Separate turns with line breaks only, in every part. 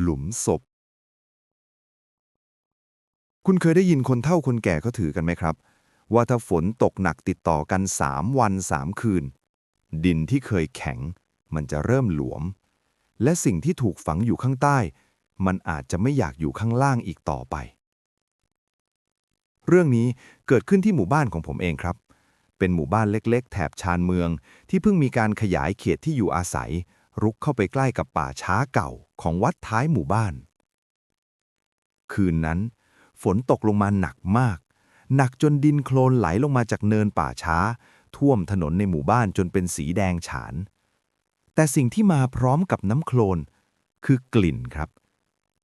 หลุมศพ คุณเคยได้ยินคนเฒ่าคนแก่เขาถือกันไหมครับ ว่าถ้าฝนตกหนักติดต่อกัน 3 วัน 3 คืน ดินที่เคยแข็ง มันจะเริ่มหลวม และสิ่งที่ถูกฝังอยู่ข้างใต้ มันอาจจะไม่อยากอยู่ข้างล่างอีกต่อไป เรื่องนี้เกิดขึ้นที่หมู่บ้านของผมเองครับ เป็นหมู่บ้านเล็ก ๆ แถบชานเมืองที่เพิ่งมีการขยายเขตที่อยู่อาศัย รุกเข้าไปใกล้กับป่าช้าเก่าของวัดท้ายหมู่บ้าน คืนนั้น ฝนตกลงมาหนักมาก หนักจนดินโคลนไหลลงมาจากเนินป่าช้า ท่วมถนนในหมู่บ้านจนเป็นสีแดงฉาน แต่สิ่งที่มาพร้อมกับน้ำโคลน คือกลิ่นครับ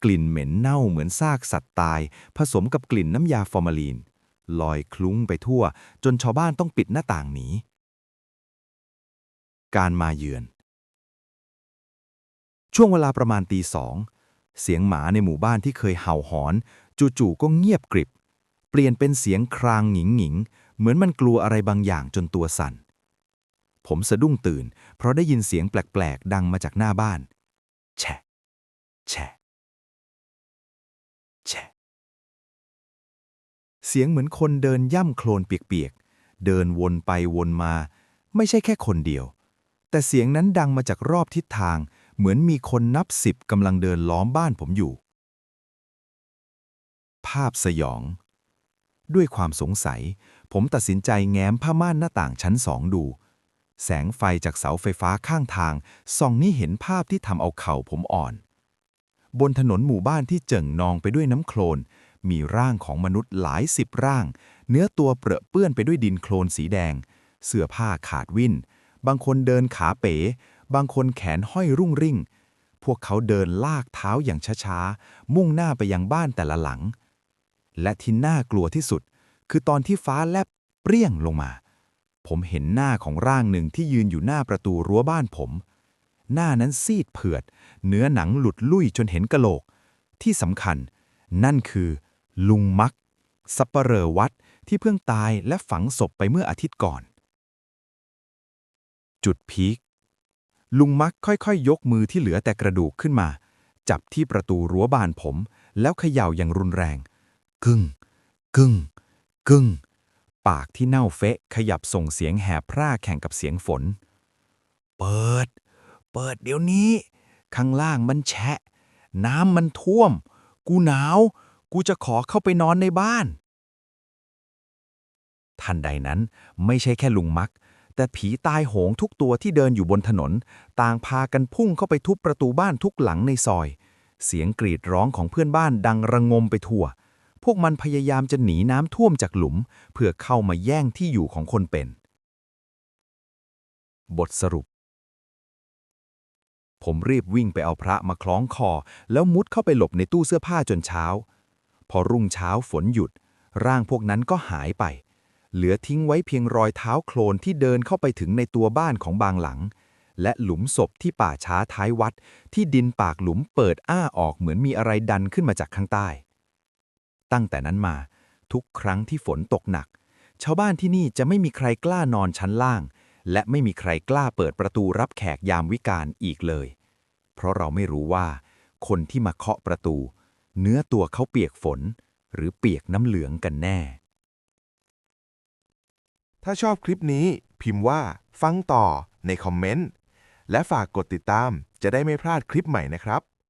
กลิ่นเหม็นเน่าเหมือนซากสัตว์ตาย ผสมกับกลิ่นน้ำยาฟอร์มาลีน ลอยคลุ้งไปทั่ว จนชาวบ้านต้องปิดหน้าต่างหนีการมาเยือน ช่วงเวลาประมาณตีสองเสียงหมาในหมู่บ้านที่เคยเห่าหอน จู่ๆก็เงียบกริบ เปลี่ยนเป็นเสียงครางหงิงหงิงเหมือนมันกลัวอะไรบางอย่างจนตัวสั่น ผมสะดุ้งตื่น เพราะได้ยินเสียงแปลกๆ ดังมาจากหน้าบ้าน แฉะแฉะแฉะเสียงเหมือนคนเดินย่ำโคลนเปียกๆ เดินวนไปวนมา ไม่ใช่แค่คนเดียว แต่เสียงนั้นดังมาจากรอบทิศทาง เหมือนมีคนนับสิบกำลังเดินล้อมบ้านผมอยู่ ภาพสยอง ด้วยความสงสัย ผมตัดสินใจแง้มผ้าม่านหน้าต่างชั้นสองดู แสงไฟจากเสาไฟฟ้าข้างทางส่องนี่เห็นภาพที่ทำเอาเข่าผมอ่อน บนถนนหมู่บ้านที่เจิ่งนองไปด้วยน้ำโคลน มีร่างของมนุษย์หลายสิบร่าง เนื้อตัวเปรอะเปื้อนไปด้วยดินโคลนสีแดง เสื้อผ้าขาดวิ่นบางคนเดินขาเป๋ บางคนแขนห้อยรุ่งริ่ง พวกเขาเดินลากเท้าอย่างช้าๆ มุ่งหน้าไปยังบ้านแต่ละหลัง และที่น่ากลัวที่สุด คือตอนที่ฟ้าแลบเปรี้ยงลงมา ผมเห็นหน้าของร่างหนึ่งที่ยืนอยู่หน้าประตูรั้วบ้านผม หน้านั้นซีดเผือด เนื้อหนังหลุดลุ่ยจนเห็นกะโหลก ที่สำคัญ นั่นคือ ลุงมักสัปเหรอวัดที่เพิ่งตายและฝังศพไปเมื่ออาทิตย์ก่อน จุดพีค ลุงมักค่อยๆยกมือที่เหลือแต่กระดูกขึ้นมา จับที่ประตูรั้วบ้านผม แล้วเขย่าอย่างรุนแรง กึ้ง กึ้ง กึ้ง ปากที่เน่าเฟะขยับส่งเสียงแหบพร่าแข่งกับเสียงฝน เปิด เปิดเดี๋ยวนี้ ข้างล่างมันแฉะ น้ำมันท่วม กูหนาว กูจะขอเข้าไปนอนในบ้าน ทันใดนั้นไม่ใช่แค่ลุงมัก แต่ผีตายโหงทุกตัวที่เดินอยู่บนถนน ต่างพากันพุ่งเข้าไปทุบประตูบ้านทุกหลังในซอย เสียงกรีดร้องของเพื่อนบ้านดังระงมไปทั่ว พวกมันพยายามจะหนีน้ำท่วมจากหลุม เพื่อเข้ามาแย่งที่อยู่ของคนเป็น บทสรุป ผมรีบวิ่งไปเอาพระมาคล้องคอ แล้วมุดเข้าไปหลบในตู้เสื้อผ้าจนเช้า พอรุ่งเช้าฝนหยุด ร่างพวกนั้นก็หายไป เหลือทิ้งไว้เพียงรอยเท้าโคลนที่เดินเข้าไปถึงในตัวบ้านของบางหลัง และหลุมศพที่ป่าช้าท้ายวัด ที่ดินปากหลุมเปิดอ้าออกเหมือนมีอะไรดันขึ้นมาจากข้างใต้ ตั้งแต่นั้นมา ทุกครั้งที่ฝนตกหนัก ชาวบ้านที่นี่จะไม่มีใครกล้านอนชั้นล่าง และไม่มีใครกล้าเปิดประตูรับแขกยามวิกาลอีกเลย เพราะเราไม่รู้ว่า คนที่มาเคาะประตู เนื้อตัวเขาเปียกฝน หรือเปียกน้ำเหลืองกันแน่
ถ้าชอบคลิปนี้พิมพ์ว่า ฟังต่อในคอมเมนต์ และฝากกดติดตามจะได้ไม่พลาดคลิปใหม่นะครับ